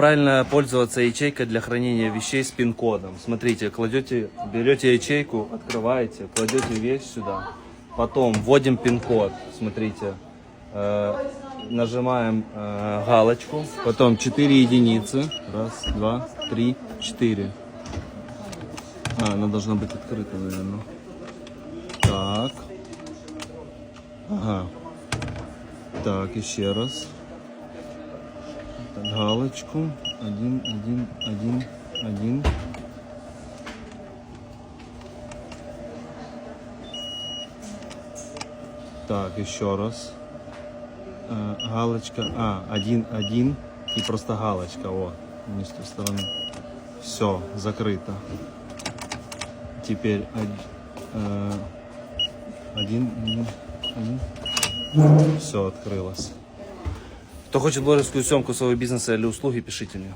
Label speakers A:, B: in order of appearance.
A: правильно пользоваться ячейкой для хранения вещей с пин-кодом. Смотрите, кладете, берете ячейку, открываете, кладете вещь сюда. Потом вводим пин-код. Смотрите, э, нажимаем э, галочку. Потом 4 единицы. Раз, два, три, четыре. А, она должна быть открыта, наверное. Так. Ага. Так, еще раз. Галочку. Один, один, один, один. Так, еще раз. Э, галочка. А, один, один. И просто галочка. Вот. Не с той стороны. Все, закрыто. Теперь э, один, один, один. Все, открылось. Кто хочет блогерскую съемку своего бизнеса или услуги, пишите мне.